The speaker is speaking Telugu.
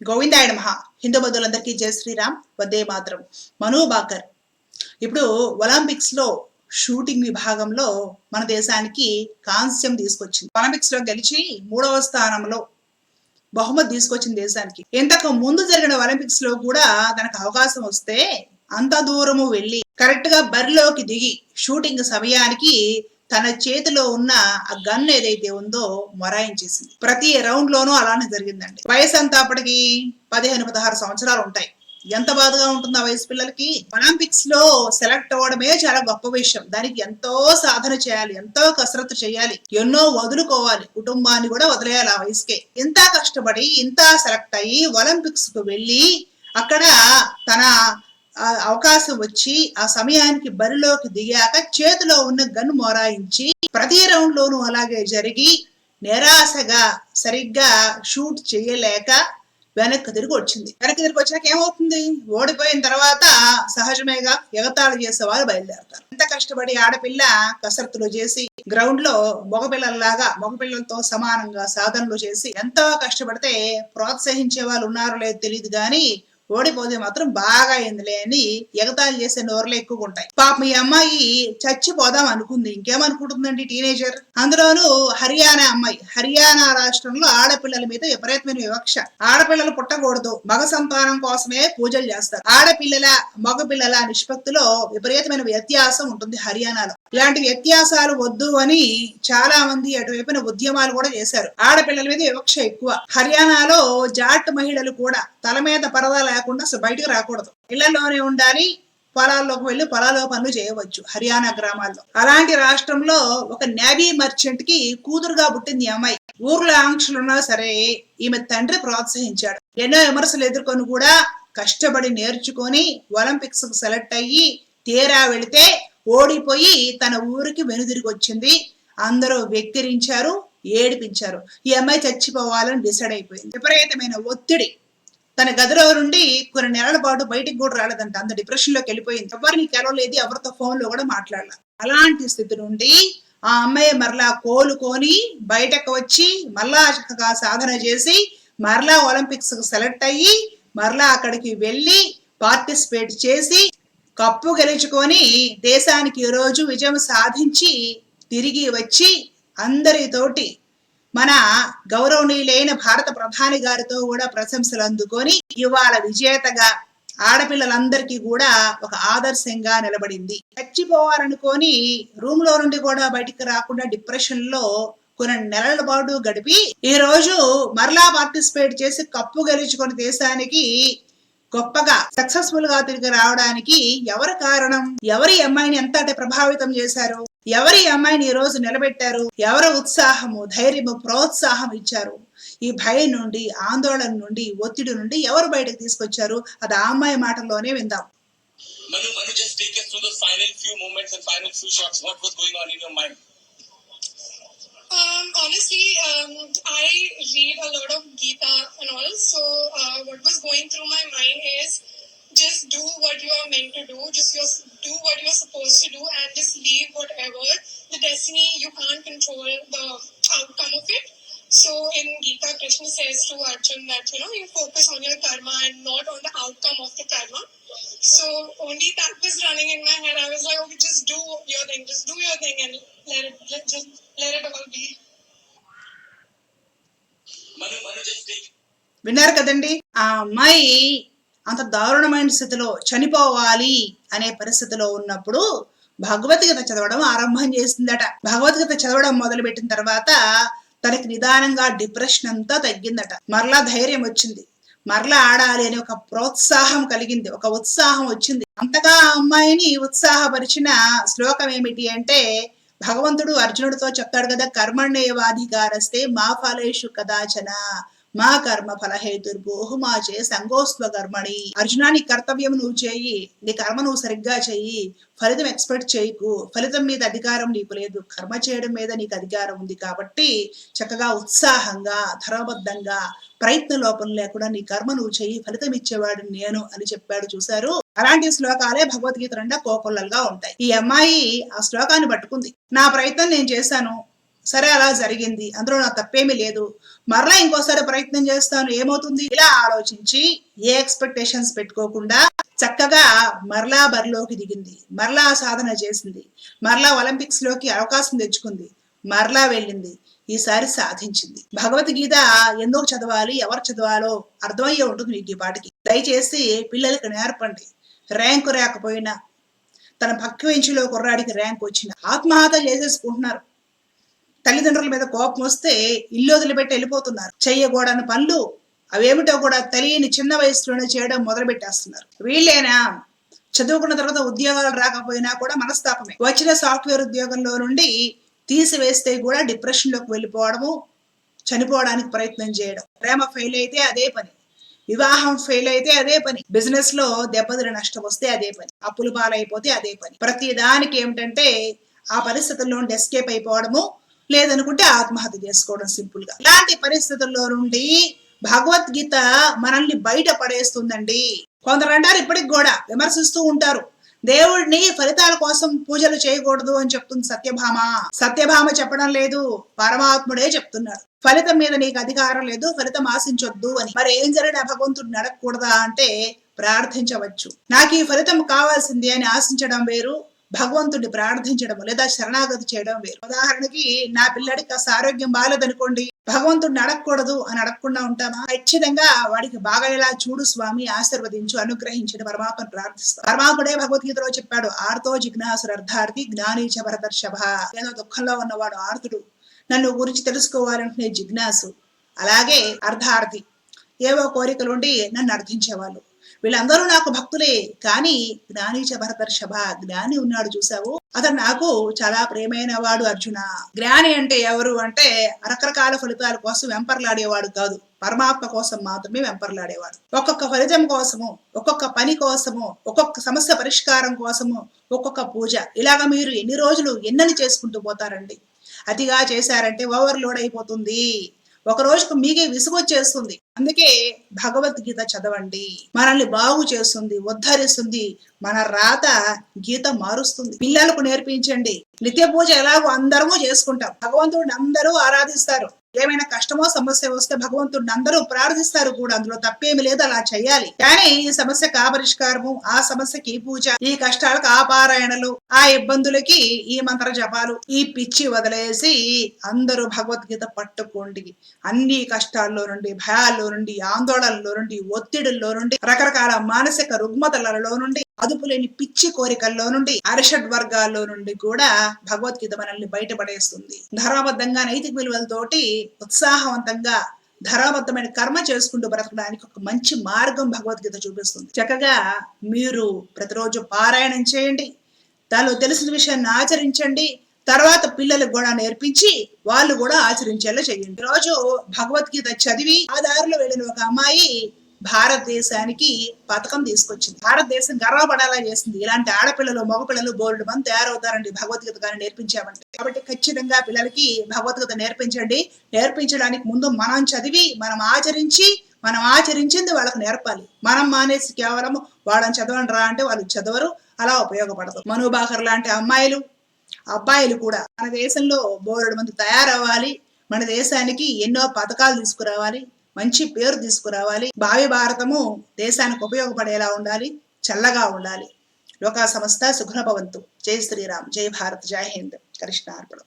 గోవిందాయ మహా హిందూ బంధువులందరికీ జై శ్రీరామ్. వందే మాత్రం. మనోబాకర్ ఇప్పుడు ఒలింపిక్స్లో షూటింగ్ విభాగంలో మన దేశానికి కాంస్యం తీసుకొచ్చింది. ఒలింపిక్స్లో గెలిచి మూడవ స్థానంలో బహుమతి తీసుకొచ్చింది దేశానికి. ఇంతకు ముందు జరిగిన ఒలింపిక్స్లో కూడా తనకు అవకాశం వస్తే అంత దూరము వెళ్ళి కరెక్ట్గా బరిలోకి దిగి షూటింగ్ సమయానికి తన చేతిలో ఉన్న ఆ గన్ ఏదైతే ఉందో మొరాయించేసింది. ప్రతి రౌండ్ లోనూ అలానే జరిగిందండి. వయసు అంతా అప్పటికి పదిహేను పదహారు సంవత్సరాలు ఉంటాయి. ఎంత బాధగా ఉంటుంది ఆ వయసు పిల్లలకి. ఒలింపిక్స్లో సెలెక్ట్ అవ్వడమే చాలా గొప్ప విషయం. దానికి ఎంతో సాధన చేయాలి ఎంతో కసరత్తు చేయాలి ఎన్నో వదులుకోవాలి. కుటుంబాన్ని కూడా వదిలేయాలి ఆ వయసుకే. ఇంత కష్టపడి ఇంత సెలెక్ట్ అయ్యి ఒలింపిక్స్కు వెళ్ళి అక్కడ తన అవకాశం వచ్చి ఆ సమయానికి బరిలోకి దిగాక చేతిలో ఉన్న గన్ మొరాయించి ప్రతి రౌండ్ లోనూ అలాగే జరిగి నిరాశగా సరిగ్గా షూట్ చేయలేక వెనక్కి తిరిగి వచ్చింది. వెనక్కి తిరిగి వచ్చాక ఏమవుతుంది? ఓడిపోయిన తర్వాత సహజమేగా ఎగతాళి చేసే వాళ్ళు బయలుదేరతారు. ఎంత కష్టపడి ఆడపిల్ల కసరత్తులు చేసి గ్రౌండ్లో మగపిల్లల్లాగా మగపిల్లలతో సమానంగా సాధనలు చేసి ఎంతో కష్టపడితే ప్రోత్సహించే వాళ్ళు ఉన్నారో లేదో తెలియదు కానీ ఓడిపోతే మాత్రం బాగా అయిందిలే అని ఎగతాళి చేసే నోర్లు ఎక్కువ ఉంటాయి. పాప మీ అమ్మాయి చచ్చిపోదాం అనుకుంది. ఇంకేమనుకుంటుందండి టీనేజర్ అందులోనూ హర్యానా అమ్మాయి. హర్యానా రాష్ట్రంలో ఆడపిల్లల మీద విపరీతమైన వివక్ష. ఆడపిల్లలు పుట్టకూడదు. మగ సంతానం కోసమే పూజలు చేస్తారు. ఆడపిల్లల మగ పిల్లల నిష్పత్తిలో విపరీతమైన వ్యత్యాసం ఉంటుంది హర్యానాలో. ఇలాంటి వ్యత్యాసాలు వద్దు అని చాలా మంది అటువైపున ఉద్యమాలు కూడా చేశారు. ఆడపిల్లల మీద వివక్ష ఎక్కువ. హర్యానాలో జాట్ మహిళలు కూడా తల మీద పరదా లేకుండా అసలు బయటకు రాకూడదు. ఇళ్ళలోనే ఉండాలి పొలాల్లోకి వెళ్ళి పొలాల్లో పనులు చేయవచ్చు హర్యానా గ్రామాల్లో. అలాంటి రాష్ట్రంలో ఒక నేవీ మర్చెంట్కి కూతురుగా పుట్టింది అమ్మాయి. ఊర్లో ఆంక్షలు ఉన్నా సరే ఈమె తండ్రి ప్రోత్సహించాడు. ఎన్నో విమర్శలు ఎదుర్కొని కూడా కష్టపడి నేర్చుకొని ఒలింపిక్స్కు సెలెక్ట్ అయ్యి తీరా వెళితే ఓడిపోయి తన ఊరికి వెనుదిరిగి వచ్చింది. అందరూ వెక్కిరించారు ఏడిపించారు. ఈ అమ్మాయి చచ్చిపోవాలని డిసైడ్ అయిపోయింది. విపరీతమైన ఒత్తిడి. తన గదిలో నుండి కొన్ని నెలల పాటు బయటికి కూడా రాలేదంట. అంత డిప్రెషన్లోకి వెళ్ళిపోయింది. ఎవరిని కలవలేదు ఎవరితో ఫోన్లో కూడా మాట్లాడాల అలాంటి స్థితి నుండి ఆ అమ్మాయి మరలా కోలుకొని బయటకు వచ్చి మరలా చక్కగా సాధన చేసి మరలా ఒలింపిక్స్ సెలెక్ట్ అయ్యి మరలా అక్కడికి వెళ్ళి పార్టిసిపేట్ చేసి కప్పు గెలుచుకొని దేశానికి ఈరోజు రోజు విజయం సాధించి తిరిగి వచ్చి అందరితోటి మన గౌరవనీయులైన భారత ప్రధాని గారితో కూడా ప్రశంసలు అందుకొని ఇవాళ విజేతగా ఆడపిల్లలందరికీ కూడా ఒక ఆదర్శంగా నిలబడింది. చచ్చిపోవాలనుకొని రూమ్లో నుండి కూడా బయటికి రాకుండా డిప్రెషన్లో కొన్ని నెలల పాటు గడిపి ఈ రోజు మరలా పార్టిసిపేట్ చేసి కప్పు గెలుచుకొని దేశానికి గొప్పగా సక్సెస్ఫుల్గా తిరిగి రావడానికి ఎవరు కారణం? ఎవరి అమ్మాయిని ఎంత అంటే ప్రభావితం చేశారు? ఎవరి అమ్మాయిని ఈ రోజు నిలబెట్టారు? ఎవరు ఉత్సాహము ధైర్యము ప్రోత్సాహం ఇచ్చారు? ఈ భయం నుండి ఆందోళన నుండి ఒత్తిడి నుండి ఎవరు బయటకు తీసుకొచ్చారు? అది ఆ అమ్మాయి మాటల్లోనే విందాం. Manu, Manu, just take us through the final few moments and final few shots. What was going on in your mind? Um, honestly, um, I read a lot of Gita and all. So, uh, what was going through my mind is just do what you are meant to do. Just your, do what you're supposed to do, and just leave whatever the destiny you can't control the outcome of it. So, in Gita, Krishna says to Arjun that you know you focus on your karma and not on the outcome of the karma. So, only that was running in my విన్నారు కదండి? ఆ అమ్మాయి అంత దారుణమైన స్థితిలో చనిపోవాలి అనే పరిస్థితిలో ఉన్నప్పుడు భగవద్గీత చదవడం ఆరంభం చేసిందట. భగవద్గీత చదవడం మొదలుపెట్టిన తర్వాత తనకి నిదానంగా డిప్రెషన్ అంతా తగ్గిందట. మరలా ధైర్యం వచ్చింది. మరలా ఆడాలి అనే ఒక ప్రోత్సాహం కలిగింది. ఒక ఉత్సాహం వచ్చింది. అంతగా ఆ అమ్మాయిని ఉత్సాహపరిచిన శ్లోకం ఏమిటి అంటే భగవంతుడు అర్జునుడితో చెప్తాడు కదా కర్మణ్యేవాధికారస్తే మా ఫలేషు కదాచన మా కర్మ ఫలహేతుర్భోహు మా చే సంగోస్త్వ కర్మణి అర్జునా నీ కర్తవ్యం నువ్వు చేయి నీ కర్మ నువ్వు సరిగ్గా చెయ్యి ఫలితం ఎక్స్పెక్ట్ చేయకు ఫలితం మీద అధికారం నీకు లేదు కర్మ చేయడం మీద నీకు అధికారం ఉంది కాబట్టి చక్కగా ఉత్సాహంగా ధర్మబద్ధంగా ప్రయత్న లోపం లేకుండా నీ కర్మ నువ్వు చెయ్యి ఫలితం ఇచ్చేవాడు నేను అని చెప్పాడు చూశారు? అలాంటి శ్లోకాలే భగవద్గీత నిండా కోకొల్లలుగా ఉంటాయి. ఈ అమ్మాయి ఆ శ్లోకాన్ని పట్టుకుంది. నా ప్రయత్నం నేను చేశాను. సరే అలా జరిగింది. అందులో నా తప్పేమీ లేదు. మరలా ఇంకోసారి ప్రయత్నం చేస్తాను. ఏమవుతుంది? ఇలా ఆలోచించి ఏ ఎక్స్పెక్టేషన్స్ పెట్టుకోకుండా చక్కగా మరలా బరిలోకి దిగింది. మరలా సాధన చేసింది. మరలా ఒలింపిక్స్లోకి అవకాశం తెచ్చుకుంది. మరలా వెళ్ళింది. ఈసారి సాధించింది. భగవద్గీత ఎందుకు చదవాలి? ఎవరు చదవాలో అర్థమయ్యే ఉంటుంది మీకు ఈ పాటికి. దయచేసి పిల్లలకి నేర్పండి. ర్యాంకు రాకపోయినా తన పక్క వెంచిలో కుర్రాడికి ర్యాంక్ వచ్చిన ఆత్మహత్య చేసేసుకుంటున్నారు. తల్లిదండ్రుల మీద కోపం వస్తే ఇల్లు వదిలిపెట్టి వెళ్ళిపోతున్నారు. చెయ్యకూడని పనులు అవేమిటో కూడా తెలియని చిన్న వయసులోనే చేయడం మొదలు పెట్టేస్తున్నారు వీళ్ళేనా? చదువుకున్న తర్వాత ఉద్యోగాలు రాకపోయినా కూడా మనస్తాపమే. వచ్చిన సాఫ్ట్వేర్ ఉద్యోగంలో నుండి తీసివేస్తే కూడా డిప్రెషన్లోకి వెళ్ళిపోవడము చనిపోవడానికి ప్రయత్నం చేయడం. ప్రేమ ఫెయిల్ అయితే అదే పని. వివాహం ఫెయిల్ అయితే అదే పని. బిజినెస్లో దెబ్బతిన నష్టం వస్తే అదే పని. అప్పులు పాలైపోతే అదే పని. ప్రతి దానికి ఏమిటంటే ఆ పరిస్థితుల్లో నుండి ఎస్కేప్ అయిపోవడము లేదనుకుంటే ఆత్మహత్య చేసుకోవడం సింపుల్గా. ఇలాంటి పరిస్థితుల్లో నుండి భగవద్గీత మనల్ని బయట పడేస్తుందండి. కొందరు అంటారు ఇప్పటికి కూడా విమర్శిస్తూ ఉంటారు. దేవుడిని ఫలితాల కోసం పూజలు చేయకూడదు అని చెప్తుంది సత్యభామ. సత్యభామ చెప్పడం లేదు పరమాత్ముడే చెప్తున్నాడు. ఫలితం మీద నీకు అధికారం లేదు ఫలితం ఆశించొద్దు అని. మరి ఏం జరిగిన భగవంతుడు నడకూడదా అంటే ప్రార్థించవచ్చు. నాకు ఈ ఫలితం కావాల్సింది అని ఆశించడం వేరు భగవంతుడిని ప్రార్థించడం లేదా శరణాగతి చేయడం వేరు. ఉదాహరణకి నా పిల్లడికి కాస్త ఆరోగ్యం బాగాలేదనుకోండి భగవంతుడిని అడగకూడదు అని అడగకుండా ఉంటామా ఖచ్చితంగా వాడికి బాగా చూడు స్వామి ఆశీర్వదించు అనుగ్రహించడం పరమాత్మను ప్రార్థిస్తాం. పరమాత్ముడే భగవద్గీతలో చెప్పాడు ఆర్తో జిజ్ఞాసుడు అర్థార్థి జ్ఞానీచ భరతర్షభ ఏదో దుఃఖంలో ఉన్నవాడు ఆర్తుడు నన్ను గురించి తెలుసుకోవాలంటే జిజ్ఞాసు అలాగే అర్ధార్థి ఏవో కోరికలుండి నన్ను అర్థించేవాళ్ళు. వీళ్ళందరూ నాకు భక్తులే కానీ జ్ఞానీచ భరతర్షభ జ్ఞాని ఉన్నాడు చూసావు అతను నాకు చాలా ప్రేమైన వాడు అర్జున. జ్ఞాని అంటే ఎవరు అంటే రకరకాల ఫలితాల కోసం వెంపర్లాడేవాడు కాదు. పరమాత్మ కోసం మాత్రమే వెంపర్లాడేవాడు. ఒక్కొక్క ఫలితం కోసము ఒక్కొక్క పని కోసము ఒక్కొక్క సమస్య పరిష్కారం కోసము ఒక్కొక్క పూజ. ఇలాగ మీరు ఎన్ని రోజులు ఎన్నని చేసుకుంటూ పోతారండి? అతిగా చేశారంటే ఓవర్లోడ్ అయిపోతుంది. ఒక రోజుకు మీకే విసుగొచ్చేస్తుంది అందుకే భగవద్గీత చదవండి. మనల్ని బాగు చేస్తుంది ఉద్ధరిస్తుంది. మన రాత గీత మారుస్తుంది. పిల్లలకు నేర్పించండి. నిత్య పూజ ఎలాగో అందరము చేసుకుంటాం. భగవంతుడిని అందరూ ఆరాధిస్తారు. ఏమైనా కష్టమో సమస్య వస్తే భగవంతుడిని అందరూ ప్రార్థిస్తారు కూడా. అందులో తప్పేమి లేదు అలా చేయాలి. కానీ ఈ సమస్యకు ఆ పరిష్కారము ఆ సమస్యకి పూజ ఈ కష్టాలకు ఆ పారాయణలు ఆ ఇబ్బందులకి ఈ మంత్ర జపాలు ఈ పిచ్చి వదిలేసి అందరూ భగవద్గీత పట్టుకోండి. అన్ని కష్టాల్లో నుండి భయాల్లో నుండి ఆందోళనలో నుండి ఒత్తిడుల్లో నుండి రకరకాల మానసిక రుగ్మతలలో నుండి అదుపులేని పిచ్చి కోరికల్లో నుండి అరిషడ్ వర్గాల్లో నుండి కూడా భగవద్గీత మనల్ని బయటపడేస్తుంది. ధరాబద్ధంగా నైతిక విలువలతోటి ఉత్సాహవంతంగా ధరాబద్ధమైన కర్మ చేసుకుంటూ బ్రతకడానికి ఒక మంచి మార్గం భగవద్గీత చూపిస్తుంది. చక్కగా మీరు ప్రతిరోజు పారాయణం చేయండి దానిలో తెలిసిన విషయాన్ని ఆచరించండి తర్వాత పిల్లలకు కూడా నేర్పించి వాళ్ళు కూడా ఆచరించేలా చేయండి. రోజు భగవద్గీత చదివి ఆ దారిలో వెళ్ళిన ఒక అమ్మాయి భారతదేశానికి పథకం తీసుకొచ్చింది. భారతదేశం గర్వపడేలా చేసింది. ఇలాంటి ఆడపిల్లలు మగపిల్లలు బోల్డ్ మంది తయారవుతారండి. భగవద్గీత కానీ నేర్పించామంటే. కాబట్టి ఖచ్చితంగా పిల్లలకి భగవద్గీత నేర్పించండి. నేర్పించడానికి ముందు మనం చదివి మనం ఆచరించి మనం ఆచరించింది వాళ్ళకి నేర్పాలి. మనం మానేసి కేవలం వాళ్ళని చదవండి రా అంటే వాళ్ళు చదవరు అలా ఉపయోగపడదు. మనుబాకర్ లాంటి అమ్మాయిలు అబ్బాయిలు కూడా మన దేశంలో బోర్డు మంది తయారవ్వాలి. మన దేశానికి ఎన్నో పథకాలు తీసుకురావాలి. మంచి పేరు తీసుకురావాలి. భావి భారతము దేశానికి ఉపయోగపడేలా ఉండాలి చల్లగా ఉండాలి. లోకా సంస్థ సుఖనభవంతు జై శ్రీరామ్ జై భారత్ జై హింద్. కృష్ణార్పణం